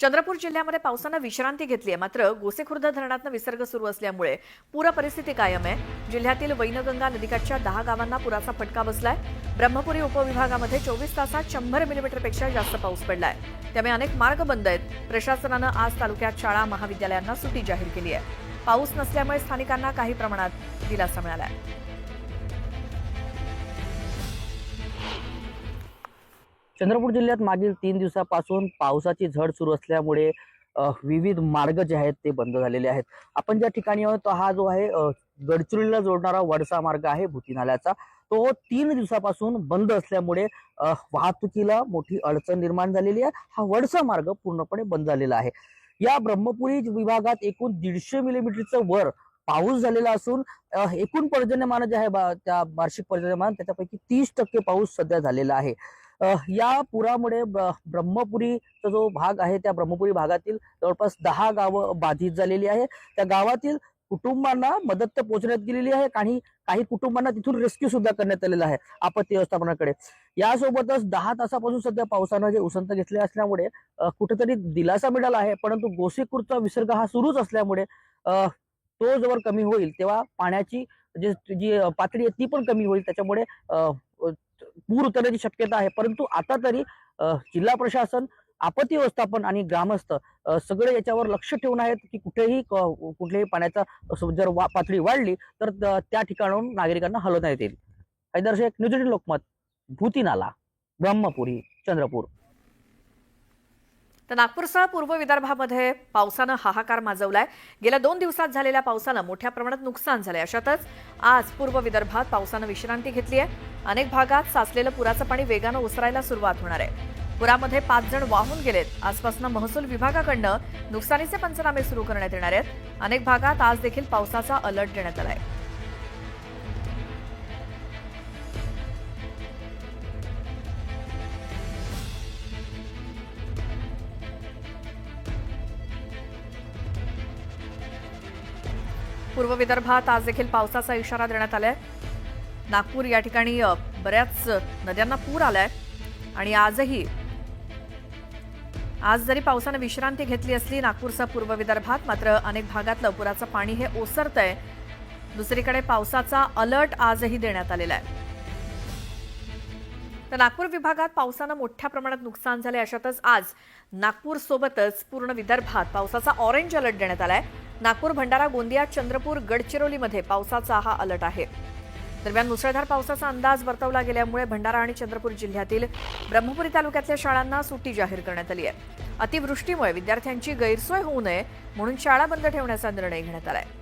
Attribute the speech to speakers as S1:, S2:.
S1: चंद्रपूर जिल्ह्यामध्ये पावसानं विश्रांती घेतली आहे. मात्र गोसेखुर्द धरणातनं विसर्ग सुरू असल्यामुळे पूर परिस्थिती कायम आहे. जिल्ह्यातील वैनगंगा नदीकाठच्या दहा गावांना पुराचा फटका बसलाय. ब्रह्मपुरी उपविभागामध्ये चोवीस तासात शंभर मिलीमीटरपेक्षा जास्त पाऊस पडलाय. त्यामुळे अनेक मार्ग बंद आहेत. प्रशासनानं आज तालुक्यात शाळा महाविद्यालयांना सुटी जाहीर केली आहे. पाऊस नसल्यामुळे स्थानिकांना काही प्रमाणात दिलासा मिळाला आहे
S2: चंद्रपूर जिल्ह्यात मागील तीन दिवसापासून पावसाची झड सुरू असल्यामुळे विविध मार्ग जे आहेत ते बंद झालेले आहेत. आपण ज्या ठिकाणी आहोत हा जो आहे गडचिरोलीला जोडणारा वडसा मार्ग आहे भूतीनाल्याचा. तो तीन दिवसापासून बंद असल्यामुळे वाहतुकीला मोठी अडचण निर्माण झालेली आहे. हा वडसा मार्ग पूर्णपणे बंद झालेला आहे. या ब्रह्मपुरी विभागात एकूण दीडशे मिलीमीटरचं वर पाऊस झालेला असून एकूण पर्जन्यमान जे आहे बा- त्या वार्षिक पर्जन्यमान त्याच्यापैकी तीस टक्के पाऊस सध्या झालेला आहे. या पुरामुळे ब्रह्मपुरीचा जो भाग आहे त्या ब्रह्मपुरी भागातील जवळपास दहा गावं बाधित झालेली आहे. त्या गावातील कुटुंबांना मदत तर पोहोचण्यात गेलेली आहे काही काही कुटुंबांना तिथून रेस्क्यू सुद्धा करण्यात आलेला आहे आपत्ती व्यवस्थापनाकडे. यासोबतच दहा तासापासून सध्या पावसानं जे उसंत घेतले असल्यामुळे कुठेतरी दिलासा मिळाला आहे परंतु गोसेखुरचा विसर्ग हा सुरूच असल्यामुळे तो जवळ कमी होईल तेव्हा पाण्याची जी जी पातळी आहे ती पण कमी होईल त्याच्यामुळे पूर उतरण्याची शक्यता आहे. परंतु आता तरी जिल्हा प्रशासन आपत्ती व्यवस्थापन आणि ग्रामस्थ सगळे याच्यावर लक्ष ठेवून आहेत की कुठेही कुठल्याही पाण्याचा जर वा- पातळी वाढली तर त्या ठिकाणाहून नागरिकांना हलवता येतील. हैदर शेख न्यूज लोकमत भूती नाला ब्रह्मपुरी चंद्रपूर.
S1: तर नागपूरसह पूर्व विदर्भामध्ये पावसानं हाहाकार माजवलाय. गेल्या दोन दिवसात झालेल्या पावसानं मोठ्या प्रमाणात नुकसान झालंय. अशातच आज पूर्व विदर्भात पावसानं विश्रांती घेतली आहे. अनेक भागात साचलेलं पुराचं पाणी वेगानं ओसरायला सुरुवात होणार आहे. पुरामध्ये पाच जण वाहून गेलेत. आजपासून महसूल विभागाकडनं नुकसानीचे पंचनामे सुरू करण्यात येणार आहेत. अनेक भागात आज देखील पावसाचा अलर्ट देण्यात आला आहे पूर्व विदर्भात आज देखील पावसाचा इशारा देण्यात आलाय. नागपूर या ठिकाणी बऱ्याच नद्यांना पूर आलाय. आणि आजही आज जरी पावसानं विश्रांती घेतली असली नागपूरसह पूर्व विदर्भात मात्र अनेक भागातलं पुराचं पाणी हे ओसरतंय. दुसरीकडे पावसाचा अलर्ट आजही देण्यात आलेला आहे. तर नागपूर विभागात पावसानं मोठ्या प्रमाणात नुकसान झाले अशातच आज नागपूर सोबतच पूर्ण विदर्भात पावसाचा ऑरेंज अलर्ट देण्यात आलाय. नागपूर भंडारा गोंदिया चंद्रपूर गडचिरोलीमध्ये पावसाचा हा अलर्ट आहे. दरम्यान मुसळधार पावसाचा अंदाज वर्तवला गेल्यामुळे भंडारा आणि चंद्रपूर जिल्ह्यातील ब्रह्मपुरी तालुक्यातल्या शाळांना सुट्टी जाहीर करण्यात आली आहे. अतिवृष्टीमुळे विद्यार्थ्यांची गैरसोय होऊ नये म्हणून शाळा बंद ठेवण्याचा निर्णय घेण्यात आला आहे